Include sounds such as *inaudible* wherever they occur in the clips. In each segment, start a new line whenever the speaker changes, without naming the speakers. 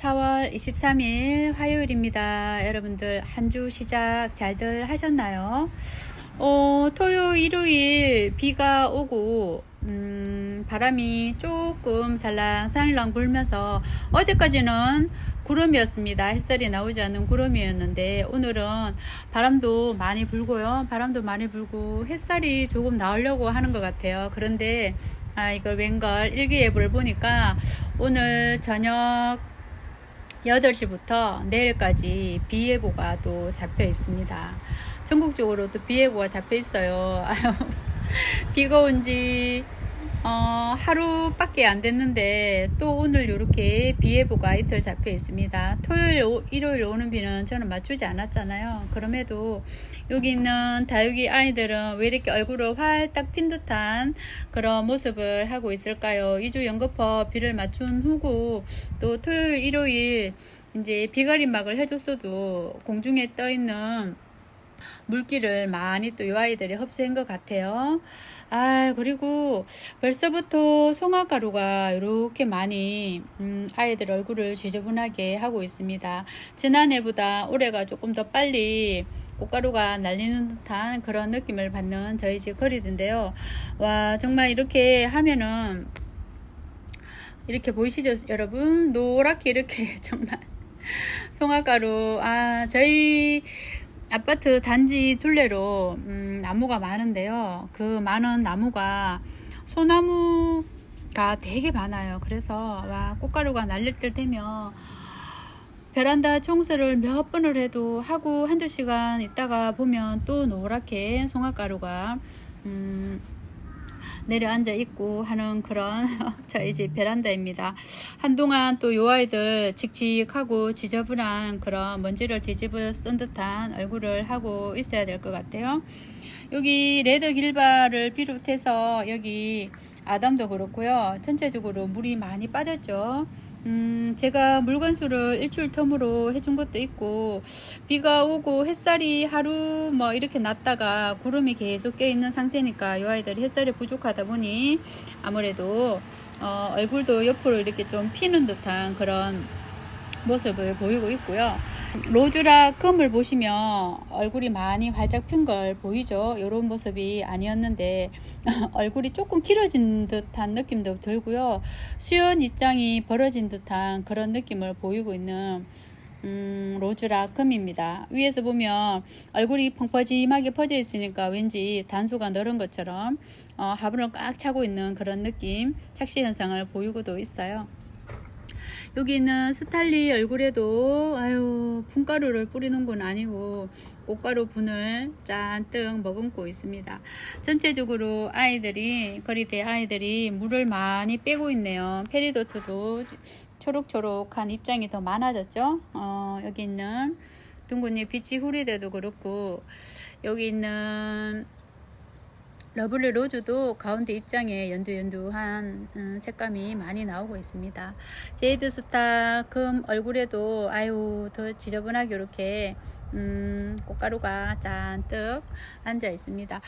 4월 23일 화요일입니다. 여러분들 한 주 시작 잘들 하셨나요? 어, 토요일, 일요일 비가 오고 음, 바람이 조금 살랑살랑 불면서 어제까지는 구름이었습니다. 햇살이 나오지 않는 구름이었는데 오늘은 바람도 많이 불고요. 바람도 많이 불고 햇살이 조금 나오려고 하는 것 같아요. 그런데 아, 이걸 웬걸 일기예보를 보니까 오늘 저녁 8시부터 내일까지 비 예보가 또 잡혀 있습니다. 전국적으로 또 비 예보가 잡혀 있어요. *laughs* 비가 온지 어, 하루밖에 안 됐는데 또 오늘 이렇게 비 예보가 이틀 잡혀 있습니다. 토요일, 오- 일요일 오는 비는 저는 맞추지 않았잖아요. 그럼에도 여기 있는 다육이 아이들은 왜 이렇게 얼굴을 활딱 핀 듯한 그런 모습을 하고 있을까요? 2주 연거푸 비를 맞춘 후고 또 토요일, 일요일 이제 비가림막을 해줬어도 공중에 떠 있는 물기를 많이 또 이 아이들이 흡수한 것 같아요. 아, 그리고 벌써부터 송화가루가 이렇게 많이 음, 아이들 얼굴을 지저분하게 하고 있습니다. 지난해보다 올해가 조금 더 빨리 꽃가루가 날리는 듯한 그런 느낌을 받는 저희 집 거리던데요. 와, 정말 이렇게 하면은 이렇게 보이시죠, 여러분? 노랗게 이렇게 *laughs* 정말 송화가루. 아, 저희 아파트 단지 둘레로 음, 나무가 많은데요. 그 많은 나무가 소나무가 되게 많아요. 그래서 와 꽃가루가 날릴 때 되면 베란다 청소를 몇 번을 해도 하고 한두 시간 있다가 보면 또 노랗게 송화가루가 음, 내려앉아 있고 하는 그런 *laughs* 저희 집 베란다입니다. 한동안 또 요 아이들 칙칙하고 지저분한 그런 먼지를 뒤집어 쓴 듯한 얼굴을 하고 있어야 될 것 같아요. 여기 레드 길바를 비롯해서 여기 아담도 그렇고요. 전체적으로 물이 많이 빠졌죠. 음, 제가 물건수를 일주일 텀으로 해준 것도 있고, 비가 오고 햇살이 하루 뭐 이렇게 났다가 구름이 계속 껴있는 상태니까 이 아이들이 햇살이 부족하다 보니 아무래도 어, 얼굴도 옆으로 이렇게 좀 피는 듯한 그런 모습을 보이고 있고요. 로즈락 금을 보시면 얼굴이 많이 활짝 핀 걸 보이죠? 이런 모습이 아니었는데 *laughs* 얼굴이 조금 길어진 듯한 느낌도 들고요. 수연 입장이 벌어진 듯한 그런 느낌을 보이고 있는 음, 로즈락 금입니다. 위에서 보면 얼굴이 펑퍼짐하게 퍼져 있으니까 왠지 단수가 늘은 것처럼 어, 화분을 꽉 차고 있는 그런 느낌, 착시 현상을 보이고도 있어요. 여기 있는 스탈리 얼굴에도 아유 분가루를 뿌리는 건 아니고 꽃가루 분을 잔뜩 머금고 있습니다. 전체적으로 아이들이 거리대 아이들이 물을 많이 빼고 있네요. 페리도트도 초록초록한 입장이 더 많아졌죠. 어, 여기 있는 둥근잎 빛이 후리대도 그렇고 여기 있는 러블리 로즈도 가운데 입장에 연두연두한 음, 색감이 많이 나오고 있습니다. 제이드 스타 금 얼굴에도 아유 더 지저분하게 이렇게 음, 꽃가루가 잔뜩 앉아 있습니다.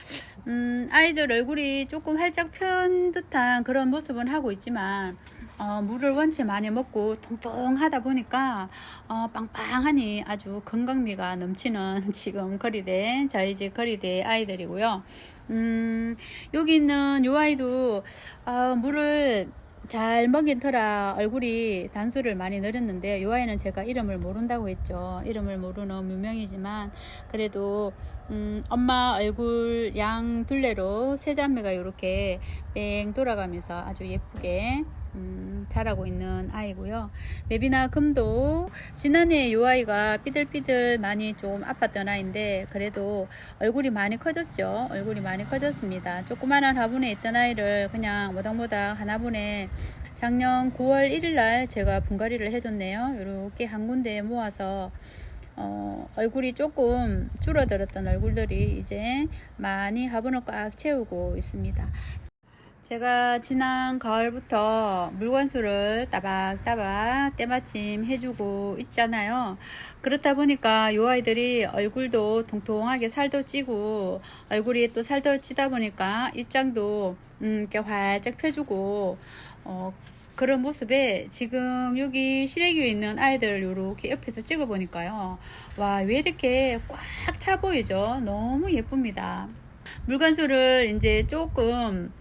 음, 아이들 얼굴이 조금 활짝 편 듯한 그런 모습은 하고 있지만 어, 물을 원체 많이 먹고 통통하다 보니까 어, 빵빵하니 아주 건강미가 넘치는 *laughs* 지금 거리대 저희 집 거리대 아이들이고요. 음, 여기 있는 요 아이도 아, 물을 잘 먹인 터라 얼굴이 단수를 많이 늘었는데 요 아이는 제가 이름을 모른다고 했죠. 이름을 모르는 무명이지만 그래도 음, 엄마 얼굴 양 둘레로 세 자매가 이렇게 뺑 돌아가면서 아주 예쁘게 음, 자라고 있는 아이고요. 맵이나 금도 지난해 요 아이가 삐들삐들 많이 좀 아팠던 아이인데 그래도 얼굴이 많이 커졌죠. 얼굴이 많이 커졌습니다. 조그마한 화분에 있던 아이를 그냥 모닥모닥 하나분에 작년 9월 1일 날 제가 분갈이를 해줬네요. 이렇게 한 군데에 모아서 어, 얼굴이 조금 줄어들었던 얼굴들이 이제 많이 화분을 꽉 채우고 있습니다. 제가 지난 가을부터 물건수를 따박따박 때마침 해주고 있잖아요. 그렇다 보니까 요 아이들이 얼굴도 통통하게 살도 찌고 얼굴이 또 살도 찌다 보니까 입장도 음, 이렇게 활짝 펴주고 어, 그런 모습에 지금 여기 시래기에 있는 아이들을 이렇게 옆에서 찍어 보니까요. 와, 왜 이렇게 꽉 차 보이죠? 너무 예쁩니다. 물관수를 이제 조금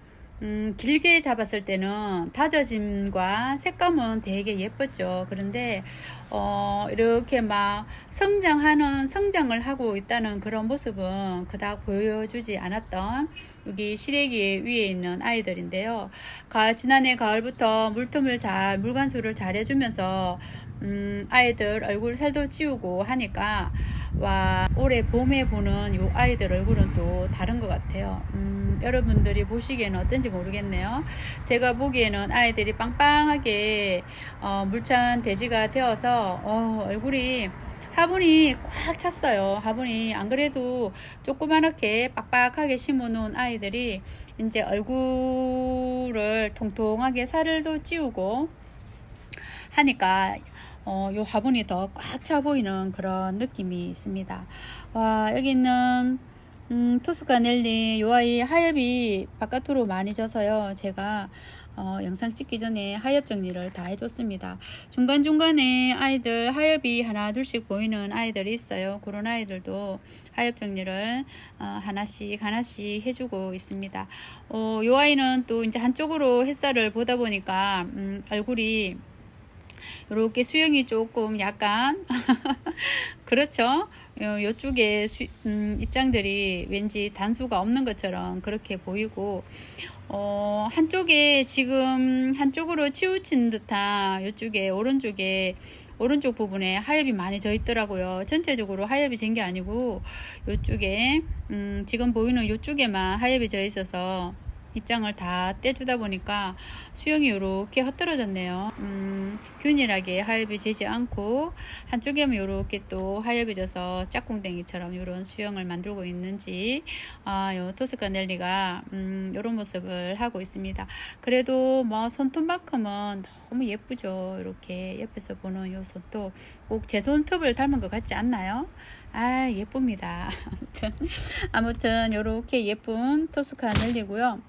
음, 길게 잡았을 때는 다져짐과 색감은 되게 예뻤죠. 그런데 어, 이렇게 막 성장하는 성장을 하고 있다는 그런 모습은 그닥 보여주지 않았던 여기 시래기 위에 있는 아이들인데요. 가을, 지난해 가을부터 물틈을 잘 물관수를 잘 해주면서 음, 아이들 얼굴 살도 찌우고 하니까 와 올해 봄에 보는 요 아이들 얼굴은 또 다른 것 같아요. 음, 여러분들이 보시기에는 어떤지 모르겠네요. 제가 보기에는 아이들이 빵빵하게 어, 물찬 돼지가 되어서 어, 얼굴이 화분이 꽉 찼어요. 화분이 안 그래도 조그맣게 빡빡하게 심어 놓은 아이들이 이제 얼굴을 통통하게 살도 찌우고 하니까 어, 요 화분이 더 꽉 차 보이는 그런 느낌이 있습니다. 와, 여기 있는 음, 토스카넬리 요 아이 하엽이 바깥으로 많이 져서요. 제가 어, 영상 찍기 전에 하엽 정리를 다 해줬습니다. 중간중간에 아이들 하엽이 하나 둘씩 보이는 아이들이 있어요. 그런 아이들도 하엽 정리를 어, 하나씩 하나씩 해주고 있습니다. 어, 요 아이는 또 이제 한쪽으로 햇살을 보다 보니까 음, 얼굴이 이렇게 수영이 조금 약간 *laughs* 그렇죠. 요, 요쪽에 수, 음, 입장들이 왠지 단수가 없는 것처럼 그렇게 보이고 어, 한쪽에 지금 한쪽으로 치우친 듯한 요쪽에 오른쪽에 오른쪽 부분에 하엽이 많이 져 있더라고요. 전체적으로 하엽이 진 게 아니고 요쪽에 음, 지금 보이는 요쪽에만 하엽이 져 있어서 입장을 다 떼주다 보니까 수영이 이렇게 흩어졌네요. 음, 균일하게 하엽이 지지 않고 한쪽에만 이렇게 또 하엽이 져서 짝꿍댕이처럼 이런 수영을 만들고 있는지 아, 요 토스카 넬리가 음, 이런 모습을 하고 있습니다. 그래도 뭐 손톱만큼은 너무 예쁘죠. 이렇게 옆에서 보는 요 손톱 꼭 제 손톱을 닮은 것 같지 않나요? 아 예쁩니다. *laughs* 아무튼 아무튼 이렇게 예쁜 토스카 넬리고요.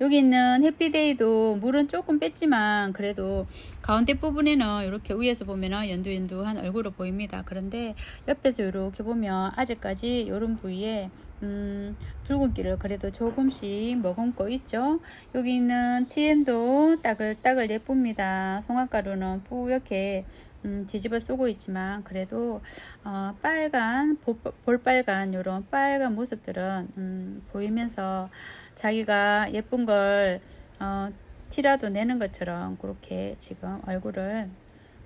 여기 있는 해피데이도 물은 조금 뺐지만 그래도 가운데 부분에는 이렇게 위에서 보면은 연두연두한 얼굴로 보입니다. 그런데 옆에서 이렇게 보면 아직까지 이런 부위에 음, 붉은기를 그래도 조금씩 머금고 있죠. 여기 있는 TM도 따글따글 예쁩니다. 송화가루는 뿌옇게 음, 뒤집어 쓰고 있지만 그래도 어, 빨간 볼, 볼빨간 이런 빨간 모습들은 음, 보이면서 자기가 예쁜 걸 어, 티라도 내는 것처럼 그렇게 지금 얼굴을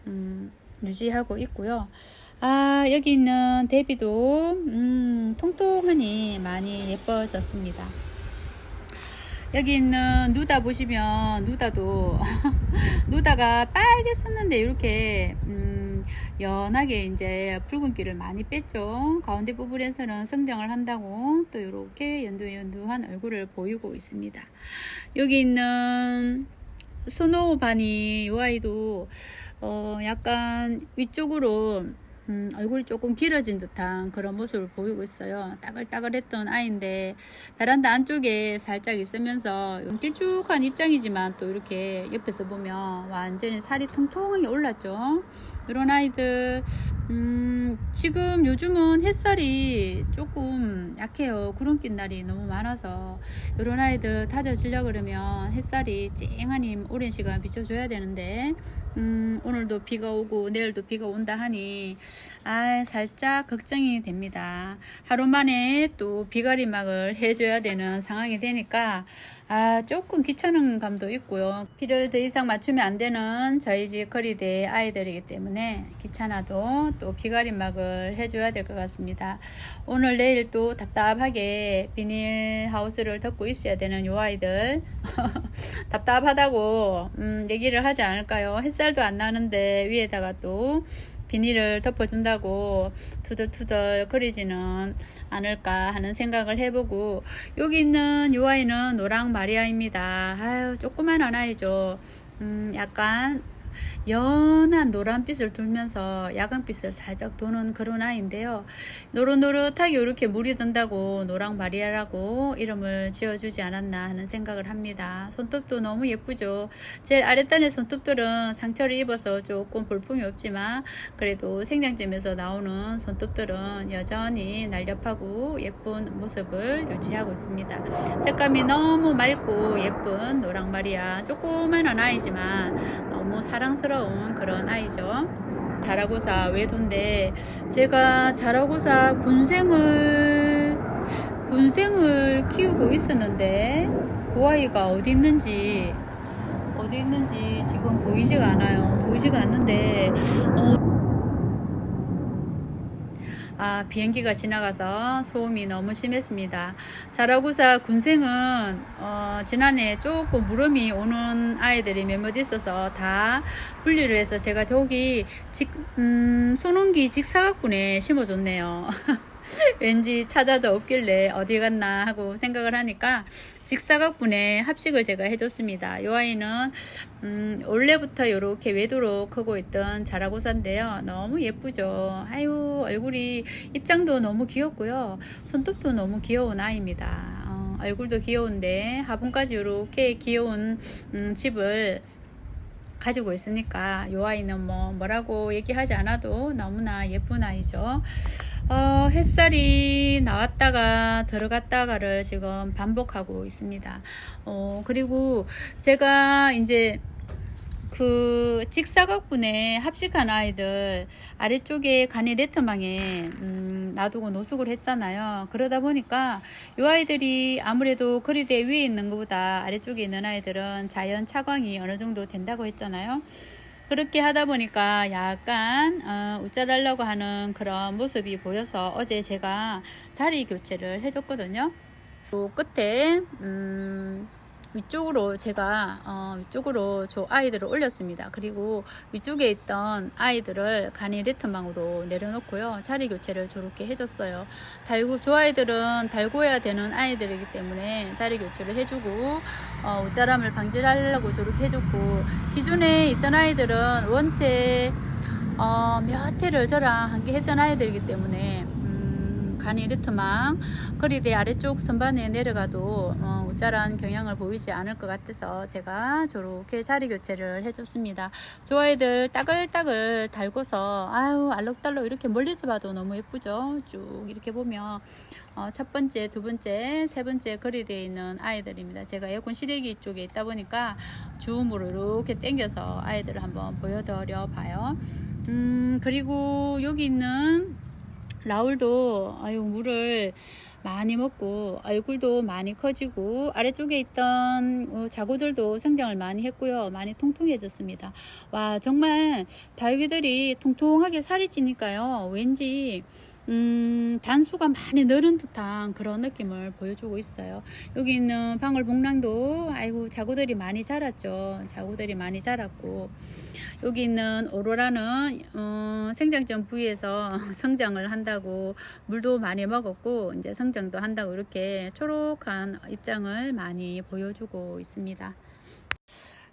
음, 유지하고 있고요. 아 여기 있는 데비도 음, 통통하니 많이 예뻐졌습니다. 여기 있는 누다 보시면 누다도 *laughs* 누다가 빨개 썼는데 이렇게 음, 연하게 이제 붉은기를 많이 뺐죠. 가운데 부분에서는 성장을 한다고 또 이렇게 연두연두한 얼굴을 보이고 있습니다. 여기 있는 소노바니 이 아이도 어, 약간 위쪽으로 음, 얼굴이 조금 길어진 듯한 그런 모습을 보이고 있어요. 따글따글했던 아이인데 베란다 안쪽에 살짝 있으면서 길쭉한 입장이지만 또 이렇게 옆에서 보면 완전히 살이 통통하게 올랐죠. 이런 아이들 음, 지금 요즘은 햇살이 조금 약해요. 구름낀 날이 너무 많아서 이런 아이들 다져지려 그러면 햇살이 쨍하니 오랜 시간 비춰줘야 되는데 음, 오늘도 비가 오고 내일도 비가 온다 하니 아 살짝 걱정이 됩니다. 하루 만에 또 비가리막을 해줘야 되는 상황이 되니까 아 조금 귀찮은 감도 있고요. 비를 더 이상 맞추면 안 되는 저희 집 거리대 아이들이기 때문에 귀찮아도 또 비가리막을 해줘야 될 것 같습니다. 오늘 내일 또 답답하게 비닐 하우스를 덮고 있어야 되는 요 아이들 *laughs* 답답하다고 음, 얘기를 하지 않을까요? 햇살도 안 나는데 위에다가 또 비닐을 덮어준다고 투덜투덜 거리지는 않을까 하는 생각을 해보고 여기 있는 요 아이는 노랑 마리아입니다. 아유 조그만한 아이죠. 음, 약간 연한 노란빛을 돌면서 야광빛을 살짝 도는 그런 아이인데요. 노릇노릇하게 이렇게 물이 든다고 노랑 마리아라고 이름을 지어주지 않았나 하는 생각을 합니다. 손톱도 너무 예쁘죠. 제 아랫단의 손톱들은 상처를 입어서 조금 볼품이 없지만 그래도 생장점에서 나오는 손톱들은 여전히 날렵하고 예쁜 모습을 유지하고 있습니다. 색감이 너무 맑고 예쁜 노랑 마리아 조그마한 아이지만 너무 사 랑스러운 그런 아이죠. 자라고사 외도인데 제가 자라고사 군생을 군생을 키우고 있었는데 그 아이가 어디 있는지 어디 있는지 지금 보이지가 않아요. 보이지가 않는데 어, 아, 비행기가 지나가서 소음이 너무 심했습니다. 자라구사 군생은 어, 지난해 조금 물음이 오는 아이들이 몇몇 있어서 다 분리를 해서 제가 저기 직, 음, 손흥기 직사각분에 심어줬네요. *laughs* 왠지 찾아도 없길래 어디 갔나 하고 생각을 하니까 직사각분에 합식을 제가 해줬습니다. 이 아이는 음, 원래부터 이렇게 외도로 크고 있던 자라고사인데요. 너무 예쁘죠. 아유 얼굴이 입장도 너무 귀엽고요. 손톱도 너무 귀여운 아이입니다. 어, 얼굴도 귀여운데 화분까지 이렇게 귀여운 음, 집을 가지고 있으니까 이 아이는 뭐 뭐라고 얘기하지 않아도 너무나 예쁜 아이죠. 어, 햇살이 나왔다가 들어갔다가를 지금 반복하고 있습니다. 어, 그리고 제가 이제 그 직사각분에 합식한 아이들 아래쪽에 간이 레트망에 음, 놔두고 노숙을 했잖아요. 그러다 보니까 이 아이들이 아무래도 거리대 위에 있는 것보다 아래쪽에 있는 아이들은 자연 차광이 어느 정도 된다고 했잖아요. 그렇게 하다 보니까 약간 어, 우짜라려고 하는 그런 모습이 보여서 어제 제가 자리 교체를 해줬거든요. 또 끝에 음, 위쪽으로 제가 어, 위쪽으로 저 아이들을 올렸습니다. 그리고 위쪽에 있던 아이들을 간이 레트망으로 내려놓고요. 자리 교체를 저렇게 해줬어요. 달고 저 아이들은 달고야 되는 아이들이기 때문에 자리 교체를 해주고 어, 우짜람을 방지하려고 저렇게 해줬고 기존에 있던 아이들은 원체 어, 몇 해를 저랑 함께 했던 아이들이기 때문에 음, 간이 리트망 거리대 아래쪽 선반에 내려가도 어, 우짜란 경향을 보이지 않을 것 같아서 제가 저렇게 자리 교체를 해줬습니다. 저 아이들 따글따글 달고서 아유 알록달록 이렇게 멀리서 봐도 너무 예쁘죠. 쭉 이렇게 보면 어, 첫 번째, 두 번째, 세 번째 거리되어 있는 아이들입니다. 제가 에어컨 실외기 쪽에 있다 보니까 줌으로 이렇게 당겨서 아이들을 한번 보여드려 봐요. 음, 그리고 여기 있는 라울도 아유 물을 많이 먹고 얼굴도 많이 커지고 아래쪽에 있던 어, 자구들도 성장을 많이 했고요. 많이 통통해졌습니다. 와 정말 다육이들이 통통하게 살이 찌니까요. 왠지 음, 단수가 많이 늘은 듯한 그런 느낌을 보여주고 있어요. 여기 있는 방울 복랑도 아이고 자구들이 많이 자랐죠. 자구들이 많이 자랐고 여기 있는 오로라는 어, 생장점 부위에서 *laughs* 성장을 한다고 물도 많이 먹었고 이제 성장도 한다고 이렇게 초록한 입장을 많이 보여주고 있습니다.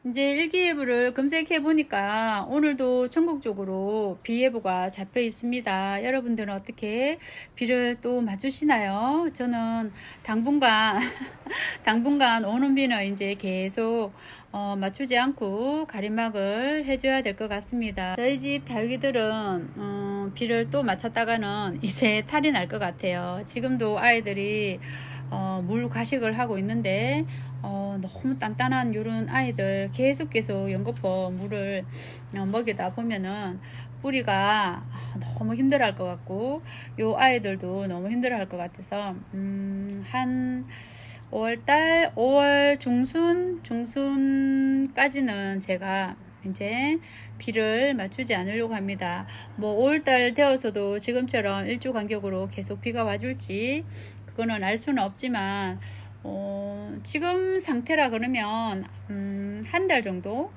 이제 일기예보를 검색해 보니까 오늘도 전국적으로 비 예보가 잡혀 있습니다. 여러분들은 어떻게 비를 또 맞추시나요? 저는 당분간 *laughs* 당분간 오는 비는 이제 계속 어, 맞추지 않고 가림막을 해줘야 될 것 같습니다. 저희 집 다육이들은 어, 비를 또 맞췄다가는 이제 탈이 날 것 같아요. 지금도 아이들이 어, 물 과식을 하고 있는데 어, 너무 단단한 이런 아이들 계속 계속 연거푸 물을 어, 먹이다 보면은 뿌리가 너무 힘들어할 것 같고 요 아이들도 너무 힘들어할 것 같아서 음, 한 5월달 5월 중순 중순까지는 제가 이제 비를 맞추지 않으려고 합니다. 뭐 5월달 되어서도 지금처럼 일주 간격으로 계속 비가 와줄지 그거는 알 수는 없지만 어, 지금 상태라 그러면 음, 한 달 정도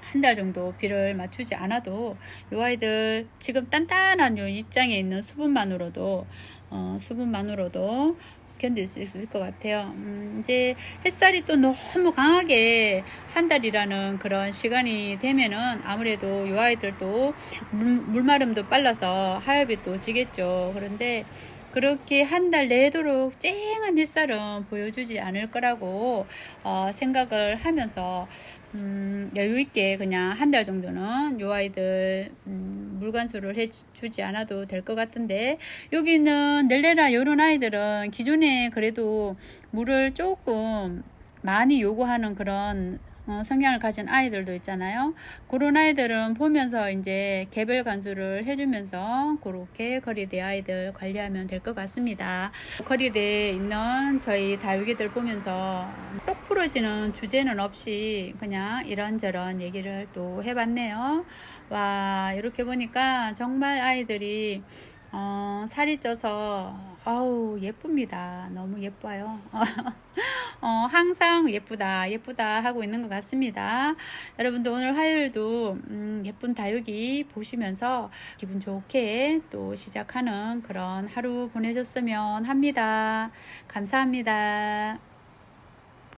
한 달 정도 비를 맞추지 않아도 요 아이들 지금 단단한 요 입장에 있는 수분만으로도 어, 수분만으로도 견딜 수 있을 것 같아요. 음, 이제 햇살이 또 너무 강하게 한 달이라는 그런 시간이 되면은 아무래도 이 아이들도 물, 물마름도 빨라서 하엽이 또 지겠죠. 그런데 그렇게 한 달 내도록 쨍한 햇살은 보여주지 않을 거라고 어, 생각을 하면서 음, 여유 있게 그냥 한 달 정도는 요 아이들 음, 물관수를 해주지 않아도 될 것 같은데 여기는 넬레라 요런 아이들은 기존에 그래도 물을 조금 많이 요구하는 그런 어, 성향을 가진 아이들도 있잖아요. 그런 아이들은 보면서 이제 개별 관수를 해주면서 그렇게 거리대 아이들 관리하면 될 것 같습니다. 거리대에 있는 저희 다육이들 보면서 똑 부러지는 주제는 없이 그냥 이런저런 얘기를 또 해봤네요. 와, 이렇게 보니까 정말 아이들이 어, 살이 쪄서 아우 예쁩니다. 너무 예뻐요. *laughs* 어, 항상 예쁘다, 예쁘다 하고 있는 것 같습니다. 여러분들 오늘 화요일도 음, 예쁜 다육이 보시면서 기분 좋게 또 시작하는 그런 하루 보내셨으면 합니다. 감사합니다.